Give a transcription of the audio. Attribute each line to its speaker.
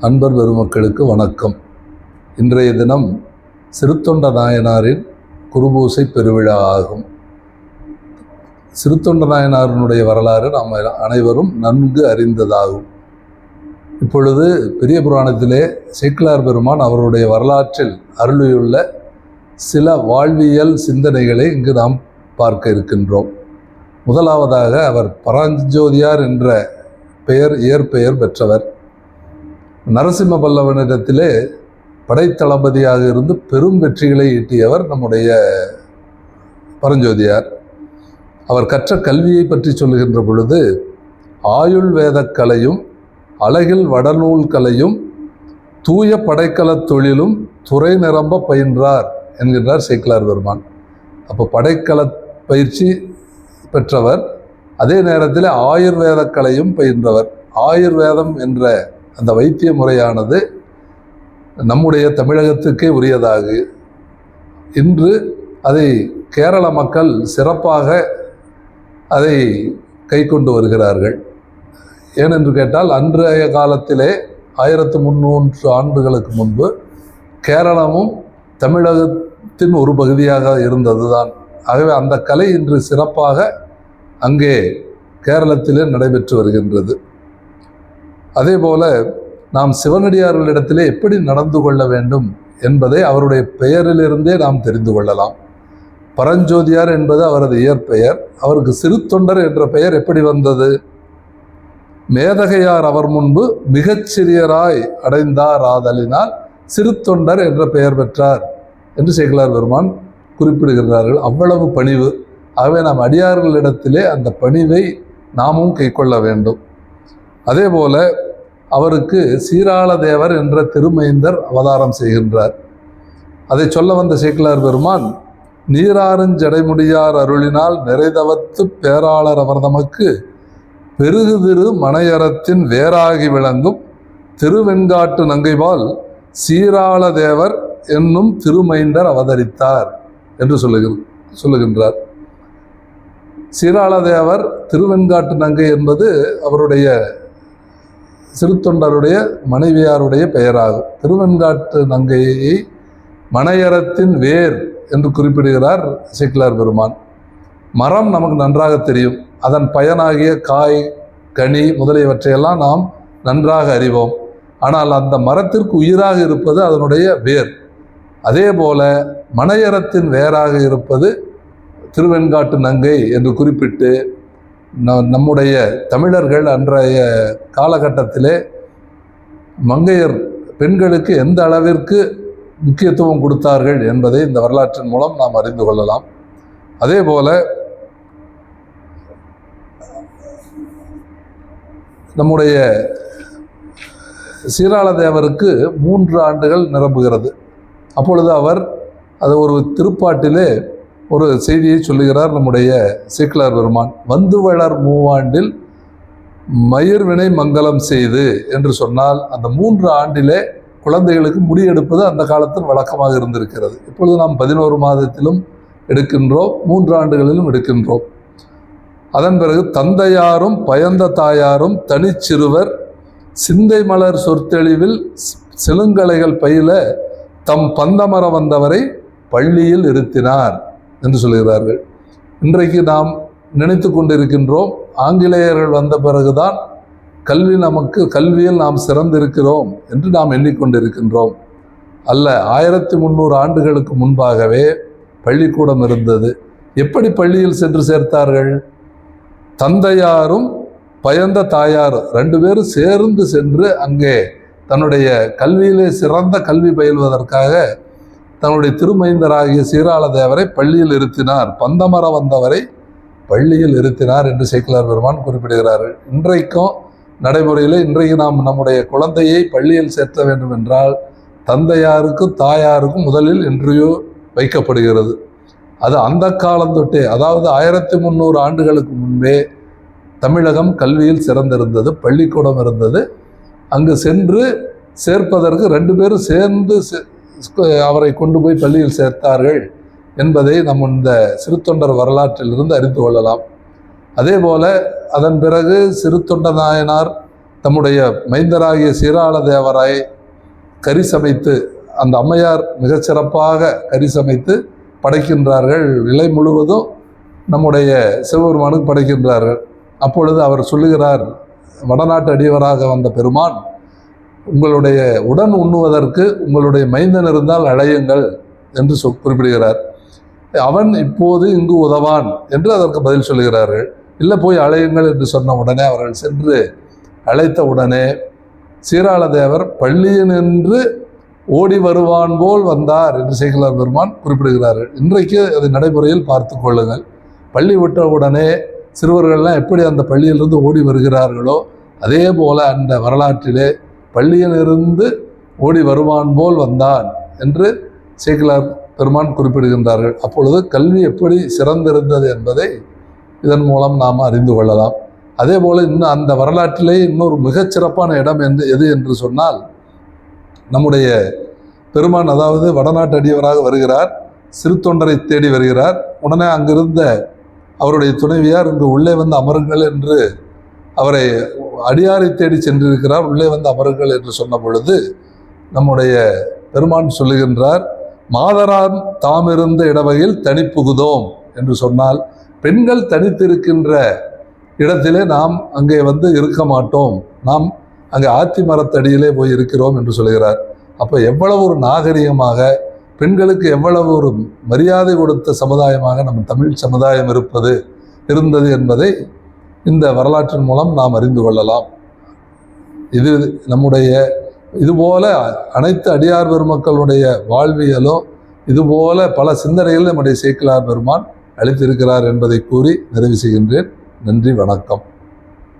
Speaker 1: அன்பர் பெருமக்களுக்கு வணக்கம். இன்றைய தினம் சிறுத்தொண்ட நாயனாரின் குருபூசை பெருவிழா ஆகும். சிறுத்தொண்ட நாயனாரினுடைய வரலாறு நாம் அனைவரும் நன்கு அறிந்ததாகும். இப்பொழுது பெரிய புராணத்திலே சேக்கிலார் பெருமான் அவருடைய வரலாற்றில் அருளியுள்ள சில வாழ்வியல் சிந்தனைகளை இங்கு நாம் பார்க்க இருக்கின்றோம். முதலாவதாக அவர் பராஞ்சோதியார் என்ற பெயர் இயற்பெயர் பெற்றவர். நரசிம்ம பல்லவனிடத்திலே படைத்தளபதியாக இருந்து பெரும் வெற்றிகளை ஈட்டியவர் நம்முடைய பரஞ்சோதியார். அவர் கற்ற கல்வியை பற்றி சொல்லுகின்ற பொழுது ஆயுள் கலையும் அழகில் வடநூல் கலையும் தூய படைக்கலத் தொழிலும் துறை நிரம்ப பயின்றார் என்கின்றார் சேக்கிலார் பெருமான். அப்போ படைக்கல பயிற்சி பெற்றவர் அதே நேரத்தில் ஆயுர்வேத கலையும் பயின்றவர். ஆயுர்வேதம் என்ற அந்த வைத்திய முறையானது நம்முடைய தமிழகத்துக்கே உரியதாக. இன்று அதை கேரள மக்கள் சிறப்பாக அதை கை கொண்டு வருகிறார்கள். ஏனென்று கேட்டால் அன்றைய காலத்திலே ஆயிரத்து முன்னூற்று ஆண்டுகளுக்கு முன்பு கேரளமும் தமிழகத்தின் ஒரு பகுதியாக இருந்தது தான் ஆகவே அந்த கலை இன்று சிறப்பாக அங்கே கேரளத்திலே நடைபெற்று வருகின்றது. அதே போல நாம் சிவனடியார்களிடத்திலே எப்படி நடந்து கொள்ள வேண்டும் என்பதை அவருடைய பெயரிலிருந்தே நாம் தெரிந்து கொள்ளலாம். பரஞ்சோதியார் என்பது அவரது இயற்பெயர். அவருக்கு சிறு தொண்டர் என்ற பெயர் எப்படி வந்தது? மேதகையார் அவர் முன்பு மிகச்சிறியராய் அடைந்தார் ஆதலினால் சிறு தொண்டர் என்ற பெயர் பெற்றார் என்று சேகலார் பெருமான் குறிப்பிடுகிறார்கள் அவ்வளவு பணிவு. ஆகவே நாம் அடியார்களிடத்திலே அந்த பணிவை நாமும் கைக்கொள்ள வேண்டும். அதே போல அவருக்கு சீராள தேவர் என்ற திருமைந்தர் அவதாரம் செய்கின்றார். அதை சொல்ல வந்த சேக்கிலார் பெருமான் நீராறுஞ்சடைமுடியார் அருளினால் நிறைதவத்து பேராளர் அவர் தமக்கு பெருகுதிரு மனையறத்தின் வேறாகி விளங்கும் திருவெண்காட்டு நங்கைவால் சீராள தேவர் என்னும் திருமைந்தர் அவதரித்தார் என்று சொல்லுகிற சொல்லுகின்றார். சீராளதேவர் திருவெண்காட்டு நங்கை என்பது அவருடைய சிறுத்தொண்டருடைய மனைவியாருடைய பெயராகும் திருவெண்காட்டு நங்கையை மனையரத்தின் வேர் என்று குறிப்பிடுகிறார் சிக்லார் பெருமான். மரம் நமக்கு நன்றாக தெரியும். அதன் பயனாகிய காய் கனி முதலியவற்றையெல்லாம் நாம் நன்றாக அறிவோம். ஆனால் அந்த மரத்திற்கு உயிராக இருப்பது அதனுடைய வேர். அதே போல மனையறத்தின் வேராக இருப்பது திருவெண்காட்டு நங்கை என்று குறிப்பிட்டு நம்முடைய தமிழர்கள் அன்றைய காலகட்டத்திலே மங்கையர் பெண்களுக்கு எந்த அளவிற்கு முக்கியத்துவம் கொடுத்தார்கள் என்பதை இந்த வரலாற்றின் மூலம் நாம் அறிந்து கொள்ளலாம். அதே போல நம்முடைய சீராளதேவருக்கு மூன்று ஆண்டுகள் நிரம்புகிறது. அப்பொழுது அவர் அது ஒரு திருப்பாட்டிலே ஒரு செய்தியை சொல்லுகிறார் நம்முடைய சேக்கிலார் பெருமான். வந்து வளர் மூவாண்டில் மயிர்வினை மங்கலம் செய்து என்று சொன்னால் அந்த மூன்று ஆண்டிலே குழந்தைகளுக்கு முடியெடுப்பது அந்த காலத்தில் வழக்கமாக இருந்திருக்கிறது. இப்பொழுது நாம் பதினோரு மாதத்திலும் எடுக்கின்றோம் மூன்று ஆண்டுகளிலும் எடுக்கின்றோம். அதன் பிறகு தந்தையாரும் பயந்த தாயாரும் தனிச்சிறுவர் சிந்தை மலர் சொற்தெளிவில் சிலுங்கலைகள் பயில தம் பந்தமர வந்தவரை பள்ளியில் இருத்தினார் என்று சொல்கிறார்கள் இன்றைக்கு நாம் நினைத்து கொண்டிருக்கின்றோம் ஆங்கிலேயர்கள் வந்த பிறகுதான் கல்வி நமக்கு கல்வியில் நாம் சிறந்திருக்கிறோம் என்று நாம் எண்ணிக்கொண்டிருக்கின்றோம். அல்ல ஆயிரத்தி முந்நூறு ஆண்டுகளுக்கு முன்பாகவே பள்ளிக்கூடம் இருந்தது. எப்படி பள்ளியில் சென்று சேர்த்தார்கள்? தந்தையாரும் பயந்த தாயார் ரெண்டு பேரும் சேர்ந்து சென்று அங்கே தன்னுடைய கல்வியிலே சிறந்த கல்வி பயில்வதற்காக தன்னுடைய திருமைந்தராகிய சீராள தேவரை பள்ளியில் இருத்தினார். பந்தமர வந்தவரை பள்ளியில் இருத்தினார் என்று சேக்கிலார் பெருமான் குறிப்பிடுகிறார்கள். இன்றைக்கும் நடைமுறையில் இன்றைக்கு நாம் நம்முடைய குழந்தையை பள்ளியில் சேர்த்த வேண்டும் என்றால் தந்தையாருக்கும் தாயாருக்கும் முதலில் இன்றையோ வைக்கப்படுகிறது. அது அந்த காலம் தொட்டே அதாவது ஆயிரத்தி முந்நூறு ஆண்டுகளுக்கு முன்பே தமிழகம் கல்வியில் சிறந்திருந்தது பள்ளிக்கூடம் இருந்தது. அங்கு சென்று சேர்ப்பதற்கு ரெண்டு பேரும் சேர்ந்து அவரை கொண்டு போய் பள்ளியில் சேர்த்தார்கள் என்பதை நம் இந்த சிறுத்தொண்டர் வரலாற்றிலிருந்து அறிந்து கொள்ளலாம். அதே போல அதன் பிறகு சிறுத்தொண்ட நாயனார் தம்முடைய மைந்தராகிய சீராள தேவராய் கறி சமைத்து அந்த அம்மையார் மிகச்சிறப்பாக கறி சமைத்து படைக்கின்றார்கள். நிலை முழுவதும் நம்முடைய சிவபெருமானுக்கு படைக்கின்றார்கள். அப்பொழுது அவர் சொல்லுகிறார் வடநாட்டு அடியவராக வந்த பெருமான் உங்களுடைய உடன் உண்ணுவதற்கு உங்களுடைய மைந்தன் இருந்தால் அழையுங்கள் என்று சொல் குறிப்பிடுகிறார். அவன் இப்போது இங்கு உதவான் என்று அதற்கு பதில் சொல்லுகிறார்கள். இல்லை போய் அழையுங்கள் என்று சொன்ன உடனே அவர்கள் சென்று அழைத்த உடனே சீராள தேவர் பள்ளியினின்று ஓடி வருவான் போல் வந்தார் என்று சேகலார் பெருமான் குறிப்பிடுகிறார்கள். இன்றைக்கு அது நடைமுறையில் பார்த்து கொள்ளுங்கள். பள்ளி விட்ட உடனே சிறுவர்கள்லாம் எப்படி அந்த பள்ளியிலிருந்து ஓடி வருகிறார்களோ அதே போல் அந்த வரலாற்றிலே பள்ளியிலிருந்து ஓடி வருவான் போல் வந்தான் என்று சேக்கிலார் பெருமான் குறிப்பிடுகின்றார்கள். அப்பொழுது கல்வி எப்படி சிறந்திருந்தது என்பதை இதன் மூலம் நாம் அறிந்து கொள்ளலாம். அதே போல் இன்னும் அந்த வரலாற்றிலே இன்னொரு மிகச்சிறப்பான இடம் என்று எது என்று சொன்னால் நம்முடைய பெருமான் அதாவது வடநாட்டு அடியவராக வருகிறார் சிறு தொண்டரை தேடி வருகிறார். உடனே அங்கிருந்த அவருடைய துணைவியார் இங்கு உள்ளே வந்து அமருங்கள் என்று அவரை அடியாரை தேடி சென்றிருக்கிறார் உள்ளே வந்து அமருங்கள் என்று சொன்ன பொழுது நம்முடைய பெருமான் சொல்லுகின்றார் மாதரான் தாம் இருந்த இடவகையில் தனிப்புகுதோம் என்று சொன்னால் பெண்கள் தனித்திருக்கின்ற இடத்திலே நாம் அங்கே வந்து இருக்க மாட்டோம். நாம் அங்கே ஆத்தி மரத்தடியிலே போய் இருக்கிறோம் என்று சொல்கிறார் அப்போ எவ்வளவு ஒரு நாகரிகமாக பெண்களுக்கு எவ்வளவு ஒரு மரியாதை கொடுத்த சமுதாயமாக நம் தமிழ் சமுதாயம் இருப்பது இருந்தது என்பதை இந்த வரலாற்றின் மூலம் நாம் அறிந்து கொள்ளலாம். இது நம்முடைய இதுபோல அனைத்து அடியார் பெருமக்களுடைய வாழ்வியலும் இதுபோல பல சிந்தனைகள் நம்முடைய சேக்கிலார் பெருமான் அளித்திருக்கிறார் என்பதை கூறி நிறைவு செய்கின்றேன். நன்றி வணக்கம்.